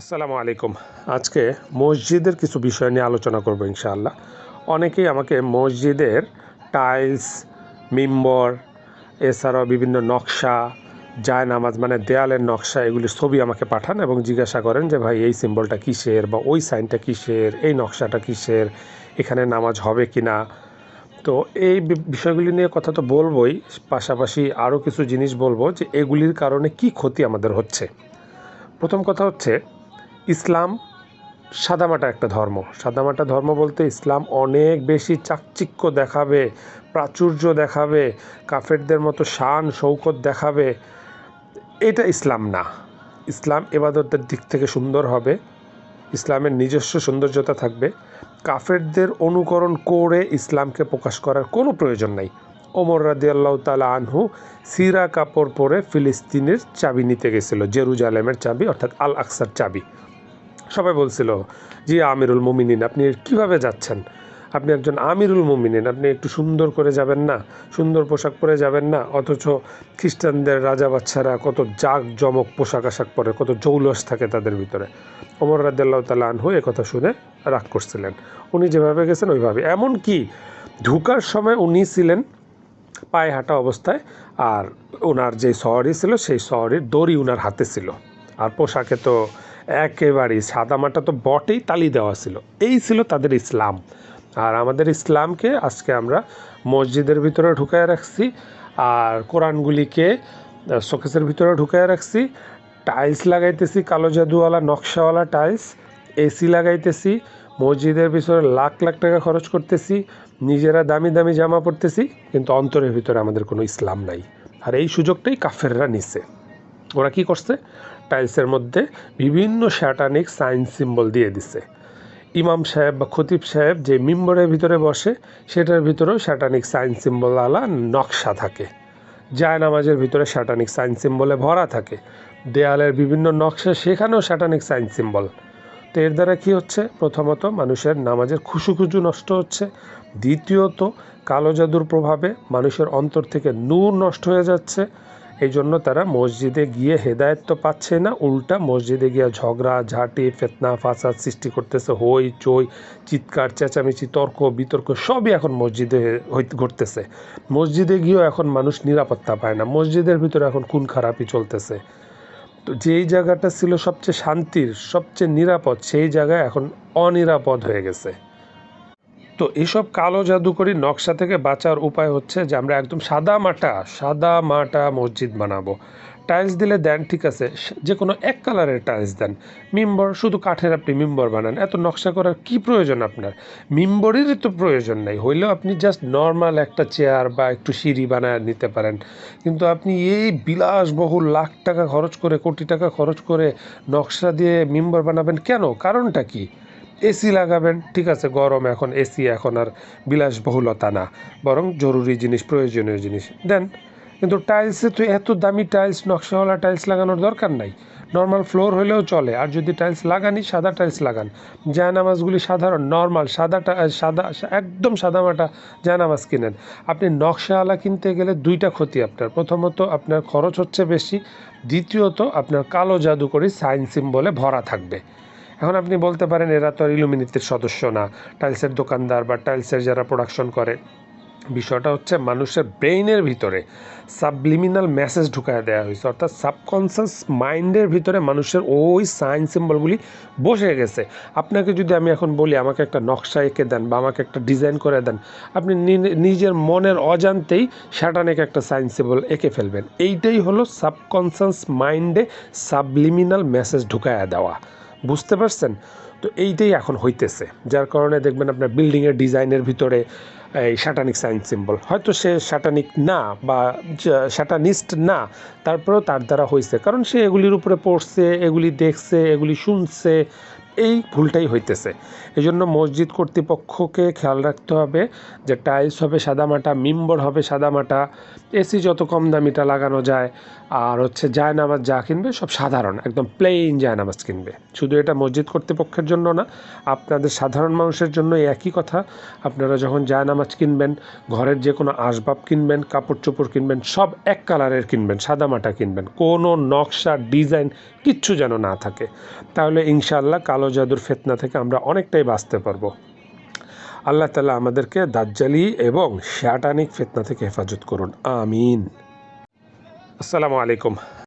আসসালামু আলাইকুম। আজকে মসজিদের কিছু বিষয় নিয়ে আলোচনা করব ইনশাআল্লাহ। অনেকেই আমাকে মসজিদের টাইলস মিম্বর এছাড়াও বিভিন্ন নকশা, জায়নামাজ মানে দেয়ালের নকশা এগুলির ছবি আমাকে পাঠান এবং জিজ্ঞাসা করেন যে, ভাই, এই সিম্বলটা কিসের বা ওই সাইনটা কিসের, এই নকশাটা কিসের, এখানে নামাজ হবে কি না তো এই বিষয়গুলি নিয়ে কথা তো বলবোই, পাশাপাশি আরও কিছু জিনিস বলব যে, এগুলির কারণে কি ক্ষতি আমাদের হচ্ছে। প্রথম কথা হচ্ছে ইসলাম সাদামাটা একটা ধর্ম। সাদামাটা ধর্ম বলতে ইসলাম অনেক বেশি চাকচিক্য দেখাবে, প্রাচুর্য দেখাবে, কাফেরদের মতো শান, শৌকত দেখাবে। এটা ইসলাম না। ইসলাম এবাদতের দিক থেকে সুন্দর হবে, ইসলামের নিজস্ব সৌন্দর্যতা থাকবে। কাফেরদের অনুকরণ করে ইসলামকে প্রকাশ করার কোনো প্রয়োজন নাই। ওমর রাদি আল্লাহ তালা আনহু সিরা কাপড় পরে ফিলিস্তিনের চাবি নিতে গেছিল, জেরুজালেমের চাবি, অর্থাৎ আল আকসার চাবি। সবাই বলছিল, জি, আমিরুল মুমিনিন, আপনি কীভাবে যাচ্ছেন? আপনি একজন আমিরুল মুমিনিন, আপনি একটু সুন্দর করে যাবেন না? সুন্দর পোশাক পরে যাবেন না? অথচ খ্রিস্টানদের রাজা বাচ্চারা কত জাক জমক পোশাক আশাক পরে, কত জৌলস থাকে তাদের ভিতরে। ওমর রাদ্দাল্লাহ তালা আনহু কথা শুনে রাগ করছিলেন। উনি যেভাবে গেছেন, ওইভাবে। এমনকি ঢুকার সময় উনি ছিলেন পায়ে হাঁটা অবস্থায়, আর ওনার যে শহরই ছিল, সেই শহরের দড়ি ওনার হাতে ছিল। আর পোশাকে তো একেবারেই সাদামাটা তো বটেই তালি দেওয়া ছিল। এই ছিল তাদের ইসলাম। আর আমাদের ইসলামকে আজকে আমরা মসজিদের ভিতরে ঢুকায় রাখছি, আর কোরআনগুলিকে শোকেসের ভিতরে ঢুকায় রাখছি। টাইলস লাগাইতেছি, কালো জাদুওয়ালা, নকশাওয়ালা টাইলস, এসি লাগাইতেছি, মসজিদের পিছনে লাখ লাখ টাকা খরচ করতেছি, নিজেরা দামি দামি জামা পরতেছি, কিন্তু অন্তরের ভিতরে আমাদের কোনো ইসলাম নাই। আর এই সুযোগটাই কাফেররা নিছে। ওরা কি করছে? টাইলসের মধ্যে বিভিন্ন শ্যাটানিক সাইন সিম্বল দিয়ে দিছে। ইমাম সাহেব বা খতিব সাহেব যে মিম্বরের ভিতরে বসে, সেটার ভিতরেও শ্যাটানিক সাইন সিম্বল আলা নকশা থাকে। জায় নামাজের ভিতরে শ্যাটানিক সাইন সিম্বলে ভরা থাকে। দেয়ালের বিভিন্ন নকশা, সেখানেও শ্যাটানিক সাইন সিম্বল তো এর দ্বারা কী হচ্ছে? প্রথমত মানুষের নামাজের খুশুখুজু নষ্ট হচ্ছে। দ্বিতীয়ত, কালো জাদুর প্রভাবে মানুষের অন্তর থেকে নূর নষ্ট হয়ে যাচ্ছে। এই জন্য তারা মসজিদে গিয়ে হেদায়ত তো পাচ্ছে না, উল্টা মসজিদে গিয়ে ঝগড়া, ঝাঁটি, ফেতনা, ফাসাদ সৃষ্টি করতেছে, হই চই, চিৎকার, চেঁচামেচি, তর্ক, বিতর্ক সবই এখন মসজিদে ঘটতেছে। মসজিদে গিয়েও এখন মানুষ নিরাপত্তা পায় না, মসজিদের ভিতরে এখন খুন খারাপই চলতেছে। তো যেই জায়গাটা ছিল সবচেয়ে শান্তির, সবচেয়ে নিরাপদ, সেই জায়গায় এখন অনিরাপদ হয়ে গেছে। তো এসব কালো জাদুকরি নকশা থেকে বাঁচার উপায় হচ্ছে যে আমরা একদম সাদা মাটা সাদা মাটা মসজিদ বানাবো। টাইলস দিলে দেন ঠিক আছে যে কোনো এক কালারের টাইলস দেন। মিম্বর, শুধু কাঠের আপনি মিম্বর বানান, এত নকশা করার কি প্রয়োজন আপনার? মিম্বরেরই তো প্রয়োজন নাই, হইলেও আপনি জাস্ট নর্মাল একটা চেয়ার বা একটু সিঁড়ি বানায় নিতে পারেন। কিন্তু আপনি এই বিলাসবহুল লাখ টাকা খরচ করে, কোটি টাকা খরচ করে নকশা দিয়ে মিম্বর বানাবেন কেন? কারণটা কি? এসি লাগাবেন, ঠিক আছে, গরম এখন, এসি এখন আর বিলাসবহুলতা না। বরং জরুরি জিনিস, প্রয়োজনীয় জিনিস। দেন, কিন্তু টাইলসে তো এত দামি টাইলস নকশাওয়ালা টাইলস লাগানোর দরকার নাই। নর্মাল ফ্লোর হলেও চলে, আর যদি টাইলস লাগানি সাদা টাইলস লাগান। জায়নামাজগুলি সাধারণ নর্মাল সাদা সাদা, একদম সাদামাটা জায়নামাজ কিনেন। আপনি নকশাওয়ালা কিনতে গেলে দুইটা ক্ষতি আপনার। প্রথমত, আপনার খরচ হচ্ছে বেশি। দ্বিতীয়ত, আপনার কালো জাদু করে সাইন সিম্বলে ভরা থাকবে। এখন আপনি বলতে পারেন এরা তো আর ইলুমিনিটির সদস্য না। টাইলসের দোকানদার বা টাইলসের যারা প্রোডাকশন করে। বিষয়টা হচ্ছে মানুষের ব্রেইনের ভিতরে সাবলিমিনাল মেসেজ ঢুকায় দেওয়া হয়েছে। অর্থাৎ সাবকনসিয়াস মাইন্ডের ভিতরে মানুষের ওই সাইন সিম্বলগুলি বসে গেছে। আপনাকে যদি আমি এখন বলি, আমাকে একটা নকশা এঁকে দেন বা আমাকে একটা ডিজাইন করে দেন, আপনি নিজের মনের অজান্তেই স্যাটানিক একটা সাইন সিম্বল এঁকে ফেলবেন। এইটাই হলো সাবকনসিয়াস মাইন্ডে সাবলিমিনাল মেসেজ ঢুকায় দেওয়া। বুঝতে পারছেন? তো এইটাই এখন হইতেছে। যার কারণে দেখবেন আপনার বিল্ডিংয়ের ডিজাইনের ভিতরে এই স্যাটানিক সাইন সিম্বল হয়তো সে স্যাটানিক না বা স্যাটানিস্ট না, তারপরেও তার দ্বারা হয়েছে কারণ সে এগুলির উপরে পড়ছে, এগুলি দেখছে, এগুলি শুনছে, এই ভুলটাই হইতেছে। এই জন্য মসজিদ কর্তৃপক্ষকে খেয়াল রাখতে হবে যে টাইলস হবে সাদামাটা মিম্বর হবে সাদামাটা, এসি যত কম দামিটা লাগানো যায় আর হচ্ছে জায়নামাজ যা কিনবে সব সাধারণ, একদম প্লেন জায়নামাজ কিনবে। শুধু এটা মসজিদ কর্তৃপক্ষের জন্য না, আপনাদের সাধারণ মানুষের জন্য একই কথা। আপনারা যখন জায়নামাজ কিনবেন, ঘরের যে কোনো আসবাব কিনবেন কাপড় চোপড় কিনবেন, সব এক কালারের কিনবেন, সাদামাটা কিনবেন, কোনো নকশা, ডিজাইন কিচ্ছু যেন না থাকে। তাহলে ইনশাআল্লাহ কালো জাদুর ফেতনা থেকে আমরা অনেকটাই বাঁচতে পারব। আল্লাহ তালা আমাদেরকে দাজ্জালি এবং শ্যাটানিক ফেতনা থেকে হেফাজত করুন। আমিন। আসসালামু আলাইকুম।